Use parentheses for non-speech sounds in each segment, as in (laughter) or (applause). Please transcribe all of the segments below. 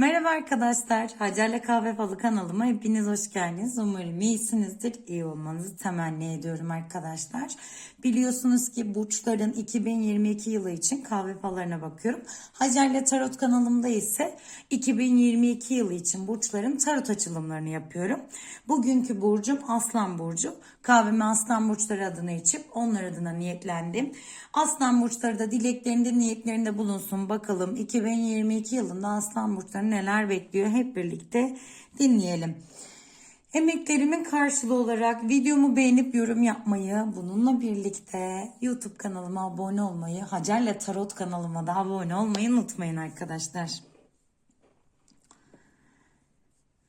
Na Merhaba arkadaşlar. Hacer'le Kahve Falı kanalıma hepiniz hoş geldiniz. Umarım iyisinizdir. İyi olmanızı temenni ediyorum arkadaşlar. Biliyorsunuz ki burçların 2022 yılı için kahve falarına bakıyorum. Hacer'le Tarot kanalımda ise 2022 yılı için burçların tarot açılımlarını yapıyorum. Bugünkü burcum Aslan Burcu. Kahvemi Aslan Burçları adına içip onlar adına niyetlendim. Aslan Burçları da dileklerinde niyetlerinde bulunsun. Bakalım 2022 yılında Aslan Burçları neler bekliyor hep birlikte dinleyelim. Emeklerimin karşılığı olarak videomu beğenip yorum yapmayı, bununla birlikte YouTube kanalıma abone olmayı, Hacer'le Tarot kanalıma da abone olmayı unutmayın arkadaşlar.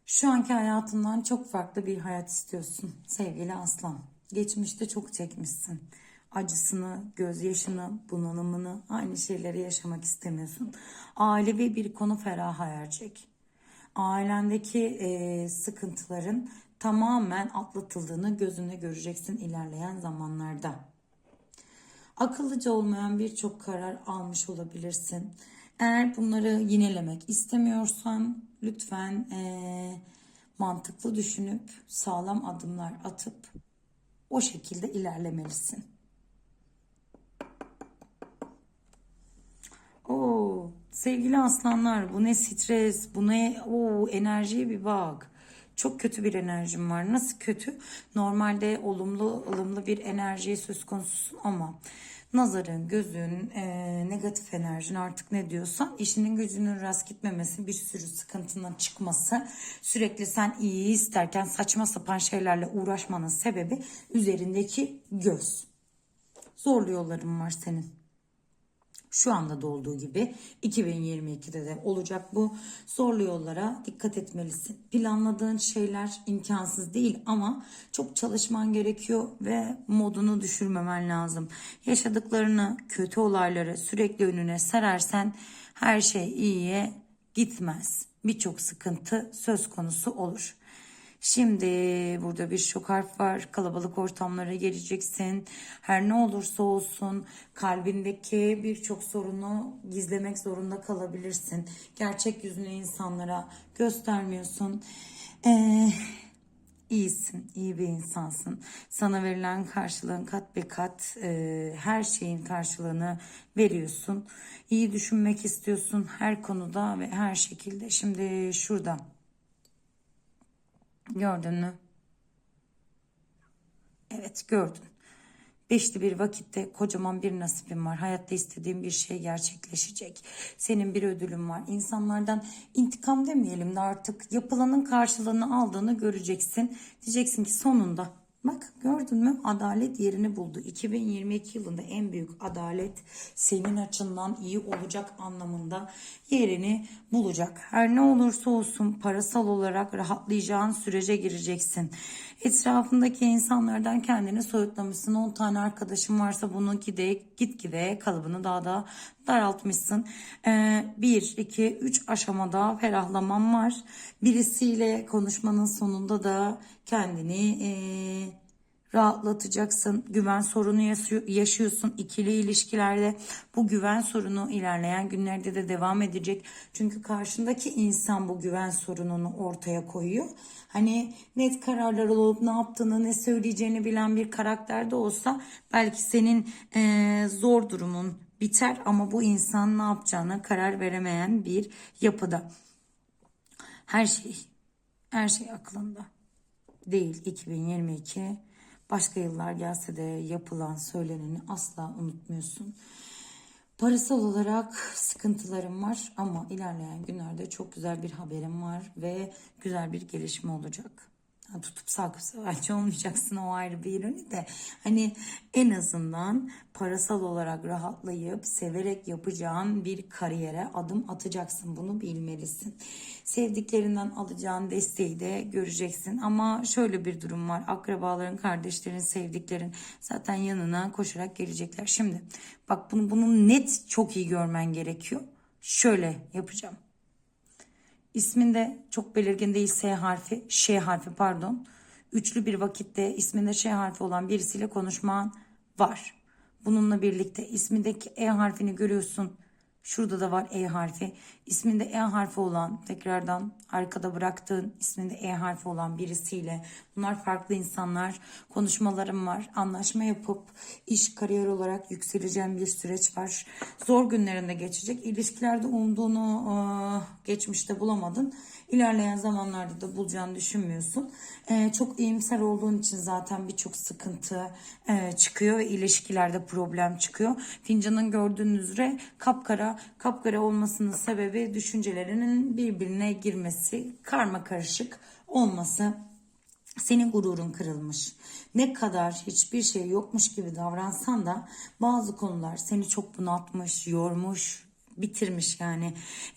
Şu anki hayatından çok farklı bir hayat istiyorsun sevgili aslan. Geçmişte çok çekmişsin. Acısını, gözyaşını, bunalımını, aynı şeyleri yaşamak istemiyorsun. Ailevi bir konu feraha erecek. Ailendeki e, sıkıntıların tamamen atlatıldığını gözünde göreceksin ilerleyen zamanlarda. Akıllıca olmayan birçok karar almış olabilirsin. Eğer bunları yinelemek istemiyorsan lütfen eee, mantıklı düşünüp sağlam adımlar atıp o şekilde ilerlemelisin. Oo, sevgili aslanlar bu ne stres, bu ne o enerjiye bir bak. Çok kötü bir enerjim var. Nasıl kötü? Normalde olumlu, ılımlı bir enerjiye söz konususun ama nazarın, gözün, e, negatif enerjin artık ne diyorsan işinin gücünün rast gitmemesi, bir sürü sıkıntının çıkması, sürekli sen iyi isterken saçma sapan şeylerle uğraşmanın sebebi üzerindeki göz. Zorlu yolların var senin. Şu anda da olduğu gibi 2022'de de olacak bu. Zorlu yollara dikkat etmelisin. Planladığın şeyler imkansız değil ama çok çalışman gerekiyor ve modunu düşürmemen lazım. Yaşadıklarını, kötü olayları sürekli önüne serersen her şey iyiye gitmez. Birçok sıkıntı söz konusu olur. Şimdi burada bir şok harf var. Kalabalık ortamlara geleceksin. Her ne olursa olsun kalbindeki birçok sorunu gizlemek zorunda kalabilirsin. Gerçek yüzünü insanlara göstermiyorsun. Ee, iyisin, iyi bir insansın. Sana verilen karşılığın kat be kat e, her şeyin karşılığını veriyorsun. İyi düşünmek istiyorsun her konuda ve her şekilde. Şimdi şurada. Gördün mü? Evet gördün. Beşli bir vakitte kocaman bir nasibin var. Hayatta istediğin bir şey gerçekleşecek. Senin bir ödülün var. İnsanlardan intikam demeyelim de artık yapılanın karşılığını aldığını göreceksin. Diyeceksin ki sonunda Bak gördün mü adalet yerini buldu. 2022 yılında en büyük adalet senin açından iyi olacak anlamında yerini bulacak. Her ne olursa olsun parasal olarak rahatlayacağın sürece gireceksin. Etrafındaki insanlardan kendini soyutlamışsın. 10 tane arkadaşın varsa bunun gide gitgide kalıbını daha da daraltmışsın. Ee, bir, iki, üç aşamada ferahlaman var. Birisiyle konuşmanın sonunda da kendini e, rahatlatacaksın. Güven sorunu yaşıyorsun ikili ilişkilerde. Bu güven sorunu ilerleyen günlerde de devam edecek. Çünkü karşındaki insan bu güven sorununu ortaya koyuyor. Hani net kararlar olup ne yaptığını ne söyleyeceğini bilen bir karakter de olsa belki senin e, zor durumun biter ama bu insan ne yapacağına karar veremeyen bir yapıda. Her şey her şey aklında değil 2022 başka yıllar gelse de yapılan söyleneni asla unutmuyorsun. Parasal olarak sıkıntılarım var ama ilerleyen günlerde çok güzel bir haberim var ve güzel bir gelişme olacak tutup sakıp severci (laughs) olmayacaksın o ayrı bir yönü de hani en azından parasal olarak rahatlayıp severek yapacağın bir kariyere adım atacaksın bunu bilmelisin. Sevdiklerinden alacağın desteği de göreceksin ama şöyle bir durum var akrabaların kardeşlerin sevdiklerin zaten yanına koşarak gelecekler. Şimdi bak bunu bunun net çok iyi görmen gerekiyor. Şöyle yapacağım. İsminde çok belirgin değil S harfi, Ş harfi pardon. Üçlü bir vakitte isminde Ş harfi olan birisiyle konuşman var. Bununla birlikte ismindeki E harfini görüyorsun. Şurada da var E harfi. İsminde E harfi olan tekrardan arkada bıraktığın isminde E harfi olan birisiyle bunlar farklı insanlar. Konuşmalarım var. Anlaşma yapıp iş kariyer olarak yükseleceğim bir süreç var. Zor günlerinde geçecek. İlişkilerde umduğunu geçmişte bulamadın. İlerleyen zamanlarda da bulacağını düşünmüyorsun. E, çok iyimser olduğun için zaten birçok sıkıntı e, çıkıyor ve ilişkilerde problem çıkıyor. Fincanın gördüğünüz üzere kapkara, kapkara olmasının sebebi düşüncelerinin birbirine girmesi, karma karışık olması. Senin gururun kırılmış. Ne kadar hiçbir şey yokmuş gibi davransan da bazı konular seni çok bunaltmış, yormuş, bitirmiş yani.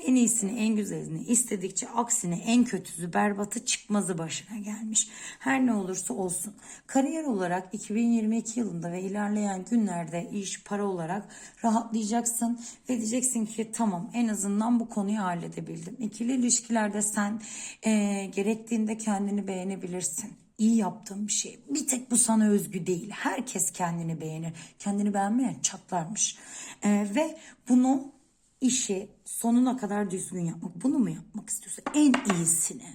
En iyisini, en güzelini istedikçe aksine en kötüsü, berbatı çıkmazı başına gelmiş. Her ne olursa olsun. Kariyer olarak 2022 yılında ve ilerleyen günlerde iş, para olarak rahatlayacaksın ve diyeceksin ki tamam en azından bu konuyu halledebildim. İkili ilişkilerde sen eee, gerektiğinde kendini beğenebilirsin iyi yaptığın bir şey. Bir tek bu sana özgü değil. Herkes kendini beğenir. Kendini beğenmeyen çatlarmış. Ee, ve bunu işi sonuna kadar düzgün yapmak. Bunu mu yapmak istiyorsun? En iyisini.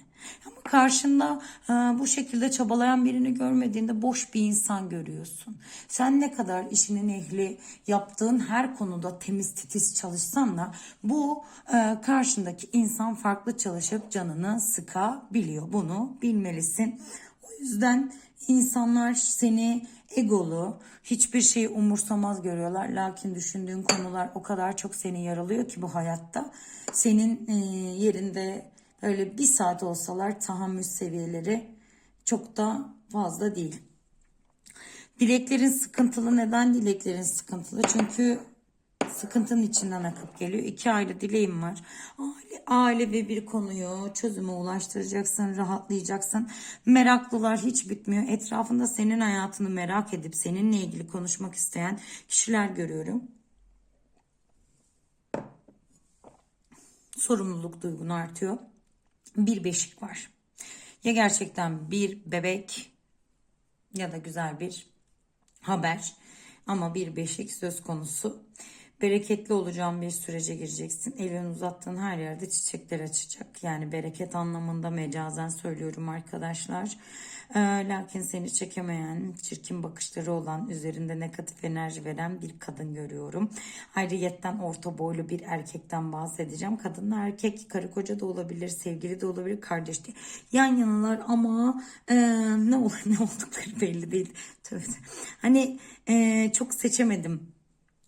Ama karşında e, bu şekilde çabalayan birini görmediğinde boş bir insan görüyorsun. Sen ne kadar işinin ehli yaptığın her konuda temiz titiz çalışsan da bu e, karşındaki insan farklı çalışıp canını sıkabiliyor. Bunu bilmelisin. O yüzden insanlar seni egolu, hiçbir şeyi umursamaz görüyorlar. Lakin düşündüğün konular o kadar çok seni yaralıyor ki bu hayatta. Senin e, yerinde öyle bir saat olsalar tahammül seviyeleri çok da fazla değil. Dileklerin sıkıntılı. Neden dileklerin sıkıntılı? Çünkü sıkıntının içinden akıp geliyor. İki ayrı dileğim var. Aile, ailevi bir konuyu çözüme ulaştıracaksın, rahatlayacaksın. Meraklılar hiç bitmiyor. Etrafında senin hayatını merak edip seninle ilgili konuşmak isteyen kişiler görüyorum. Sorumluluk duygun artıyor. Bir beşik var. Ya gerçekten bir bebek ya da güzel bir haber ama bir beşik söz konusu. Bereketli olacağın bir sürece gireceksin. Elini uzattığın her yerde çiçekler açacak. Yani bereket anlamında mecazen söylüyorum arkadaşlar. Ee, lakin seni çekemeyen, çirkin bakışları olan, üzerinde negatif enerji veren bir kadın görüyorum. Ayrıyetten orta boylu bir erkekten bahsedeceğim. Kadınla erkek, karı koca da olabilir, sevgili de olabilir, kardeş de. Yan yanalar ama e, ne olur (laughs) ne oldukları belli değil. Tövbe. Hani e, çok seçemedim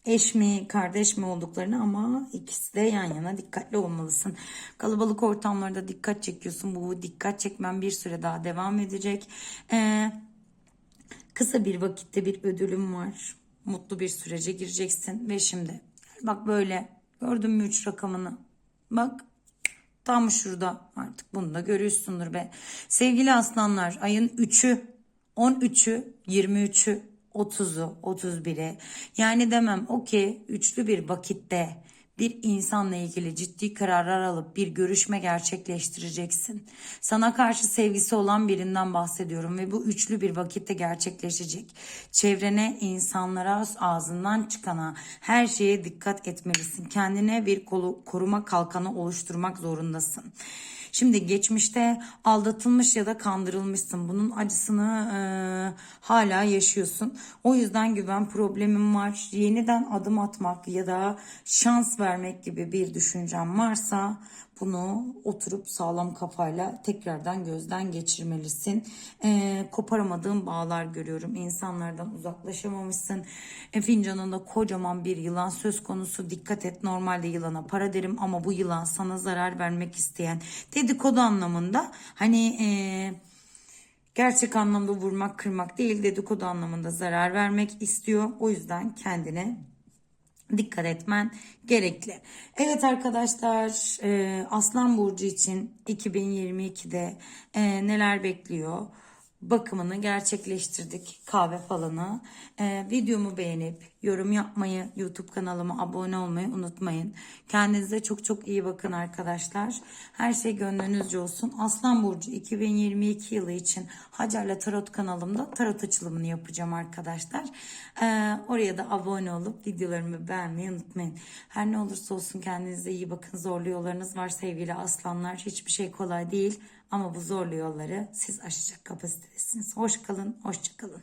eş mi kardeş mi olduklarını ama ikisi de yan yana dikkatli olmalısın. Kalabalık ortamlarda dikkat çekiyorsun. Bu dikkat çekmen bir süre daha devam edecek. Ee, kısa bir vakitte bir ödülüm var. Mutlu bir sürece gireceksin ve şimdi bak böyle gördün mü 3 rakamını? Bak tam şurada artık bunu da görüyorsundur be. Sevgili aslanlar ayın 3'ü 13'ü 23'ü 30'u 31'e yani demem o ki üçlü bir vakitte bir insanla ilgili ciddi kararlar alıp bir görüşme gerçekleştireceksin. Sana karşı sevgisi olan birinden bahsediyorum ve bu üçlü bir vakitte gerçekleşecek. Çevrene, insanlara, ağzından çıkana her şeye dikkat etmelisin. Kendine bir kolu, koruma kalkanı oluşturmak zorundasın. Şimdi geçmişte aldatılmış ya da kandırılmışsın. Bunun acısını e, hala yaşıyorsun. O yüzden güven problemim var. Yeniden adım atmak ya da şans vermek gibi bir düşüncem varsa bunu oturup sağlam kafayla tekrardan gözden geçirmelisin. E, koparamadığın bağlar görüyorum. İnsanlardan uzaklaşamamışsın. E, fincanında kocaman bir yılan söz konusu. Dikkat et normalde yılana para derim ama bu yılan sana zarar vermek isteyen dedikodu anlamında hani e, gerçek anlamda vurmak kırmak değil dedikodu anlamında zarar vermek istiyor. O yüzden kendine dikkat etmen gerekli. Evet arkadaşlar e, Aslan Burcu için 2022'de e, neler bekliyor? Bakımını gerçekleştirdik kahve falanı. Ee, videomu beğenip yorum yapmayı, YouTube kanalıma abone olmayı unutmayın. Kendinize çok çok iyi bakın arkadaşlar. Her şey gönlünüzce olsun. Aslan Burcu 2022 yılı için Hacer'le Tarot kanalımda tarot açılımını yapacağım arkadaşlar. Ee, oraya da abone olup videolarımı beğenmeyi unutmayın. Her ne olursa olsun kendinize iyi bakın. Zorlu yollarınız var sevgili aslanlar. Hiçbir şey kolay değil. Ama bu zorlu yolları siz aşacak kapasitedesiniz. Hoş kalın, hoşça kalın.